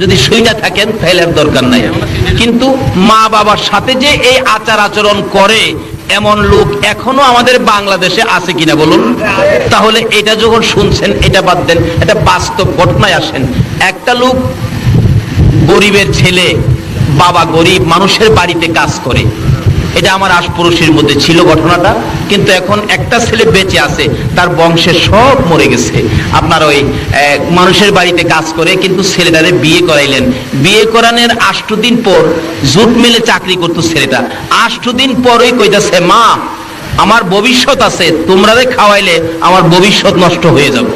যদি শুইনা থাকেন, তাহলে আর দরকার নাই। কিন্তু মা বাবার সাথে যে এই আচার আচরণ করে, এমন লোক এখনও আমাদের বাংলাদেশে আছে কিনা বলুন? তাহলে এটা যখন শুনছেন, এটা বাদ দেন, এটা বাস্তব ঘটনায় আসেন। একটা লোক গরিবের ছেলে, বাবা গরিব, মানুষের বাড়িতে কাজ করে। এটা আমার আশপড়শির মধ্যে ছিল ঘটনাটা। কিন্তু এখন একটা ছেলে বেঁচে আছে, তার বংশের সব মরে গেছে। আপনার ওই মানুষের বাড়িতে কাজ করে, কিন্তু ছেলেটারে বিয়ে করাইলেন। বিয়ে করানোর আষ্ট দিন পর জুট মেলে চাকরি করতো ছেলেটা। আষ্ট দিন পরই কইতাছে, মা, আমার ভবিষ্যৎ আছে, তোমরারে খাওয়াইলে আমার ভবিষ্যৎ নষ্ট হয়ে যাবে।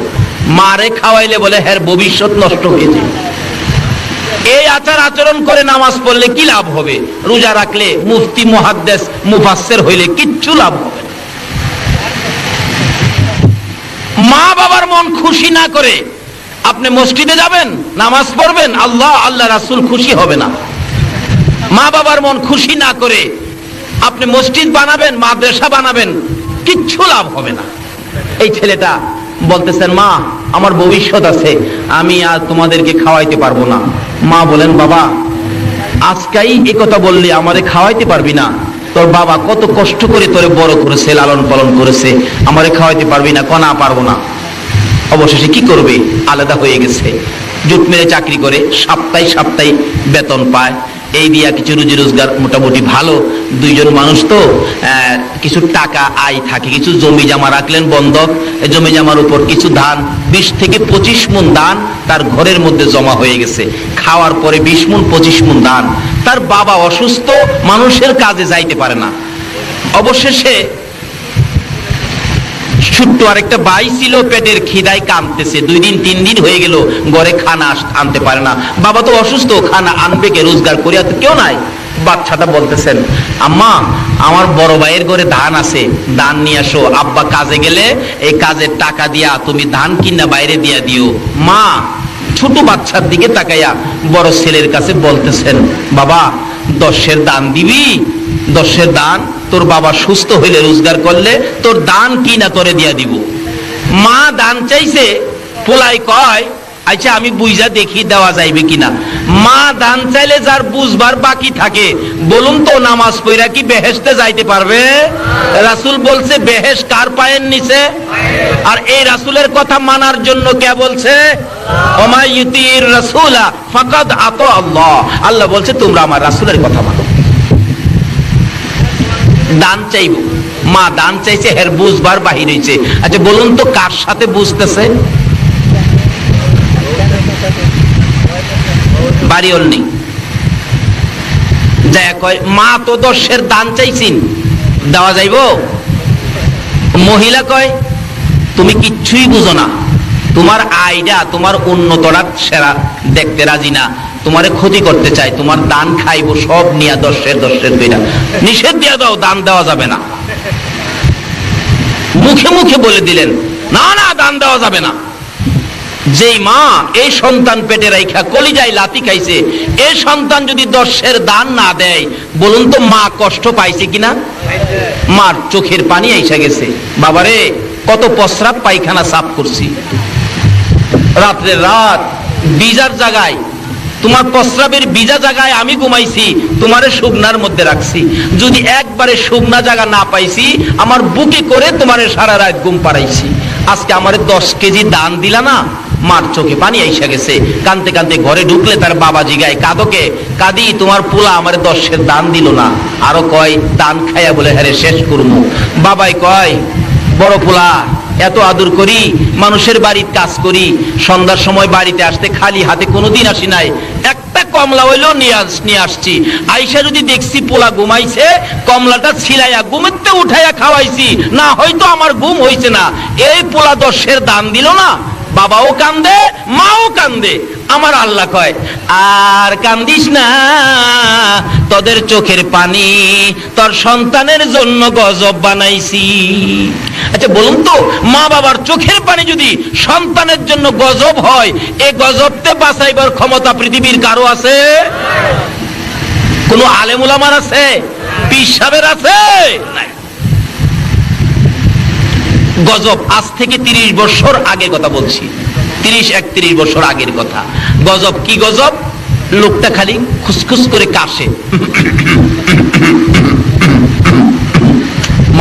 মারে খাওয়াইলে বলে হ্যাঁ ভবিষ্যৎ নষ্ট হয়ে যায় এই আচার আচরণ করে নামাজ পড়লে কি লাভ হবে? রোজা রাখলে মুফতি, মুহাদ্দেস, মুফাসসির হইলে কিচ্ছু লাভ হবে না। মা বাবার মন খুশি না করে আপনি মসজিদে যাবেন, নামাজ পড়বেন, আল্লাহ আল্লাহ রাসুল খুশি হবে না। মা বাবার মন খুশি না করে আপনি মসজিদ বানাবেন, মাদ্রাসা বানাবেন, কিচ্ছু লাভ হবে না। এই ছেলেটা বলতেছেন, মা, আমার ভবিষ্যৎ আছে, আমি আর তোমাদেরকে খাওয়াইতে পারব না। মা বলেন, বাবা, আজকাই কথা বললি আমারে খাওয়াইতে পারবি না। তোর বাবা কত কষ্ট করে তোরে বড় করেছে, লালন পালন করেছে। আমারে খাওয়াইতে পারবি না কনা পারব না। অবশেষে কি করবে? আলাদা হয়ে গেছে। জুট মেরে চাকরি করে, সপ্তাহে সপ্তাহে বেতন পায়। এই দিয়া কিছু রুজি রোজগার মোটামুটি ভালো। দুইজন মানুষ তো কিছু টাকা আয় থাকে, কিছু জমি জমা রাখলেন বন্ধক। জমি জামার উপর কিছু ধান, বিশ থেকে পঁচিশ মন ধান তার ঘরের মধ্যে জমা হয়ে গেছে। খাওয়ার পরে বিশ মন পঁচিশ মন ধান। তার বাবা অসুস্থ, মানুষের কাজে যাইতে পারে না। অবশেষে ছোট্ট আরেকটা ভাই ছিল, পেটের খিদায় কাঁদতেছে। দুই দিন, তিন দিন হয়ে গেল, ঘরে খানা আনতে পারে না। বাবা তো অসুস্থ, খানা আনবে কে, রোজগার করিয়া তো কেউ নাই। বাচ্চাটা বলতেছেন, আম্মা, আমার বড় ভাইয়ের ঘরে ধান আছে, ধান নিয়ে আসো। আব্বা কাজে গেলে এই কাজের টাকা দিয়া তুমি ধান কিনা বাইরে দিয়া দিও। মা ছোট বাচ্চার দিকে তাকাইয়া বড় ছেলের কাছে বলতেছেন, বাবা, দশের দান দিবি? দশের দান তোর বাবা সুস্থ হইলে রোজগার করলে তোর দান কি না করে দিয়া দিব? মা দান চাইছে পোলাই কয় আচ্ছা আমি বুঝা দেখি দেওয়া যাইবে কিনা। মা দান চাইলে যার বুঝবার বাকি থাকে, বলুন তো নামাজ পইরা কি বেহেশতে যাইতে পারবে? রাসূল বলছে, বেহেশ কার পায়ের নিচে? আর এই রাসূলের কথা মানার জন্য কে বলছে? ওমাইয়ুতির রাসূলা, ফাকাদ আত আল্লাহ। আল্লাহ বলছে, তোমরা আমার রাসূলের কথা মানো। দান চাইব। মা দান চাইছে, হের বুঝবার বাহির হইছে। আচ্ছা বলুন তো কার সাথে বুঝতেছে? বাড়িওল নেই যায় কয়, মা তো দশের দান চাইছিন। দেওয়া যাইব? মহিলা কয়, তুমি কিচ্ছুই বুঝো না। তোমার আইডা তোমার উন্নতরা সেরা দেখতে রাজি না। তোমারে ক্ষতি করতে চাই তোমার দান খাইবো, সব নিয়া দশের দশের দুইটা। নিষেধ দিয়া দাও, দান দেওয়া যাবে না। মুখে মুখে বলে দিলেন, না না, দান দেওয়া যাবে না। যেই মা এই সন্তান পেটে রাইখা কলিজায় লাতি খাইছে, এই সন্তান যদি দশের দান না দেয়, বলুন তো মা কষ্ট পাইছে কিনা? মার চোখের পানি আইসা গেছে। বাবারে, কত প্রস্রাব পায়খানা সাফ করছি। রাত্রে রাত, বিজার জায়গায় তোমার প্রস্রাবের বিজা জায়গায় আমি ঘুমাইছি, তোমারে শুকনার মধ্যে রাখছি। যদি একবারে শুকনা জায়গা না পাইছি, আমার বুকে করে তোমারে সারা রাত ঘুম পাড়াইছি। আজকে আমারে দশ কেজি দান দিলা না? মার চোখে পানি আইসা গেছে। কানতে কানতে ঘরে ঢুকলে তার বাবা জিগায় কাদকে, কাদি, তোমার পোলা আমারে দশের দান দিল না। আরও কয়, দান খাইয়া বলে হ্যারে শেষ করমু। বাবাই কয়, বড় পোলা, এত আদর করি, মানুষের বাড়ির কাজ করি, সন্ধ্যার সময় বাড়িতে আসতে খালি হাতে কোনোদিন আসি নাই। একটা কমলা আস- নিয়ে আসছি। আইসা যদি দেখছি পোলা ঘুমাইছে, কমলাটা ছিলাইয়া ঘুমেতে উঠাইয়া খাওয়াইছি, না হয়তো আমার ঘুম হইছে না। এই পোলা দশের দান দিল না? বাবাও কান্দে, মাও কান্দে। আমার আল্লাহ কয়, আর কান্দিস না, তোদের চোখের পানি তোর সন্তানের জন্য গজব বানাইছি। আচ্ছা বলুন তো, মা বাবার চোখের পানি যদি সন্তানের জন্য গজব হয়, এ গজবতে বাঁচাইবার ক্ষমতা পৃথিবীর কারও আছে? কোন আলেমুলামার আছে? পিসাবের আছে? গজব, আজ থেকে তিরিশ বছর আগের কথা বলছি। তিরিশ, একত্রিশ বছর আগের কথা। গজব কি গজব? লোকটা খালি খুসখুস করে কাশে।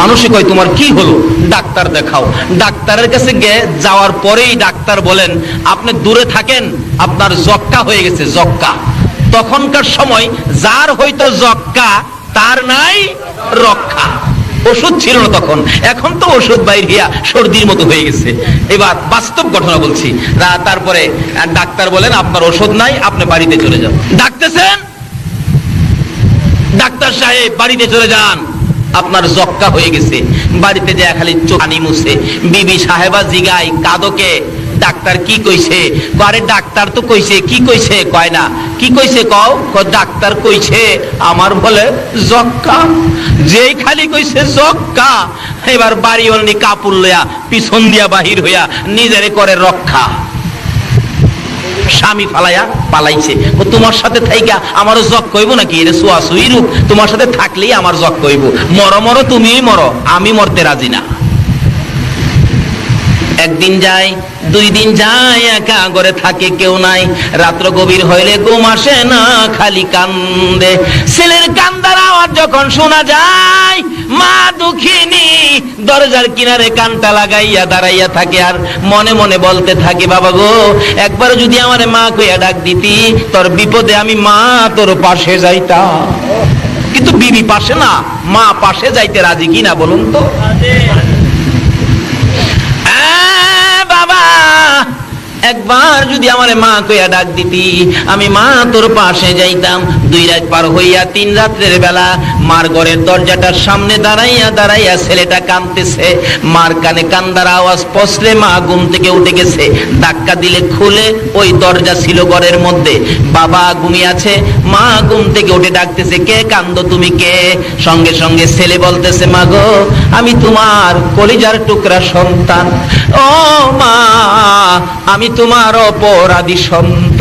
মানুষে কয়, তোমার কি হলো? ডাক্তার দেখাও। ডাক্তারের কাছে যাওয়ার পরেই ডাক্তার বলেন, আপনি দূরে থাকেন, আপনার জক্কা হয়ে গেছে জক্কা তখনকার সময় যার হয়তো জক্কা তার নাই রক্ষা। ওষুধ ছিল না তখন। এখন তো ওষুধ বাইর হইয়া সর্দির মতো হয়ে গেছে। এবার বাস্তব ঘটনা বলছি। তারপরে ডাক্তার বলেন, আপনার ওষুধ নাই, আপনি বাড়িতে চলে যান। ডাকতেছেন? ডাক্তার সাহেব, বাড়িতে চলে যান। আপনার জক্কা হয়ে গেছে। বাড়িতে যে খালি চোখানি মুছে। বিবি সাহেবা জিগাই কাদকে ডাক্তার কি কইছে? আরে ডাক্তার তো কইছে, কি কইছে? কয় না। কি কইছে কও? ডাক্তার কইছে, আমার বলে জক্কা। যেই খালি কইছে জক্কা, এবার বাড়ি অলনি কাপড় লইয়া, পিছন দিয়া বাহির হইয়া নিজেরে করে রক্ষা। স্বামী ফালাইয়া পালাইছে। তোমার সাথে থাইকা আমারও জগ কইব নাকি? এটা সোয়া সুই রূপ। তোমার সাথে থাকলেই আমার জগ কইব মর মর, তুমিই মরো। আমি মরতে রাজি না। একদিন যায়, দুই দিন যায়, একা ঘরে থাকে কেউ নাই। রাত্র গভীর হইলে ঘুম আসে না, খালি কান্দে। ছেলের কান্দার আওয়াজ যখন শোনা যায়, মা দুঃখিনী দরজার কিনারে কানটা লাগাইয়া দাঁড়াইয়া থাকে আর মনে মনে বলতে থাকে, বাবা গো, একবার যদি আমার মা কইয়া ডাক দিতি, তোর বিপদে আমি মা তোর পাশে যাইতাম। কিন্তু বিবি পাশে না, মা পাশে যাইতে রাজি কিনা বলুন তো? একবার যদি আমার মা কইয়া ডাক দিতি, আমি মা তোর পাশে যাইতাম। দুই রাত পার হইয়া তিন রাত্রের বেলা মার ঘরের দরজাটার সামনে দাঁড়াইয়া দাঁড়াইয়া ছেলেটা কাঁদতেছে। মার কানে কান্দার আওয়াজ পশলে মা ঘুম থেকে উঠে গেছে। ধাক্কা দিলে খুলে ওই দরজা ছিল ঘরের মধ্যে। বাবা ঘুমিয়ে আছে, মা ঘুম থেকে উঠে ডাকতেছে, কে কান্দ তুমি কে? সঙ্গে সঙ্গে ছেলে বলতেছে, মা গো, আমি তোমার কলিজার টুকরা সন্তান। ও মা আমি তোমার অপরাধী সন্তান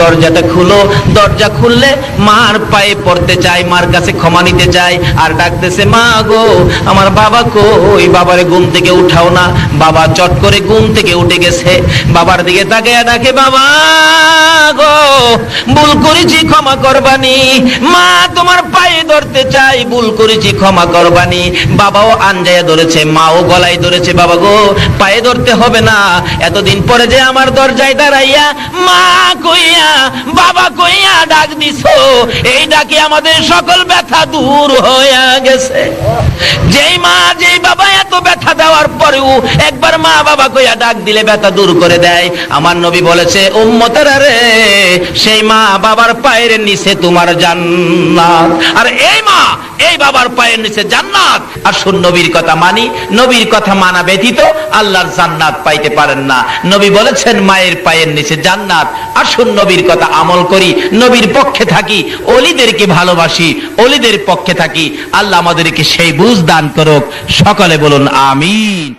দরজাটা খুলো। দরজা খুললে মার পায়ে পড়তে চাই মার কাছে ক্ষমা নিতে চাই আর ডাকতেছে, মা গো, আমার বাবা কই? বাবারে ঘুম থেকে উঠাও না। বাবা চট করে ঘুম থেকে উঠে গেছে। বাবার দিকে তাকিয়ে ডাকে, বাবা গো, ভুল করেছি, ক্ষমা করবানি। মা, তোমার পায়ে ধরতে চাই, ভুল করেছি, ক্ষমা করবানি। বাবাও আঞ্জায়া ধরেছে, মাও গলায় ধরেছে, বাবা গো, পায়ে ধরতে হবে না। এতদিন পরে যে আমার দরজায় দাঁড়াইয়া, মা কইয়া, বাবা কইয়া ডাক দিছো। এই ডাকে আমাদের সকল ব্যথা দূর হইয়া গেছে। যেই মা, যেই বাবা এত ব্যথা দেওয়ার পরেও একবার মা বাবা কইয়া ডাক দিলে ব্যথা দূর করে দেয়। আমার নবী বলেছে, উম্মতেরা রে, সেই মা বাবার পায়ের নিচে তোমার জান্নাত। আর এই মা এই বাবার পায়ের নিচে জান্নাত। আর শুন, নবীর কথা মানি, নবীর কথা মানা ব্যতীত আল্লাহর জান্নাত পাইতে পারেন না। নবী বলেছেন, মায়ের পায়ের নিচে জান্নাত। আসুন নবীর কথা আমল করি, নবীর পক্ষে থাকি, অলিদেরকে ভালোবাসি, অলিদের পক্ষে থাকি। আল্লাহ আমাদেরকে সেই বুঝ দান করুক। সকলে বলুন, আমিন।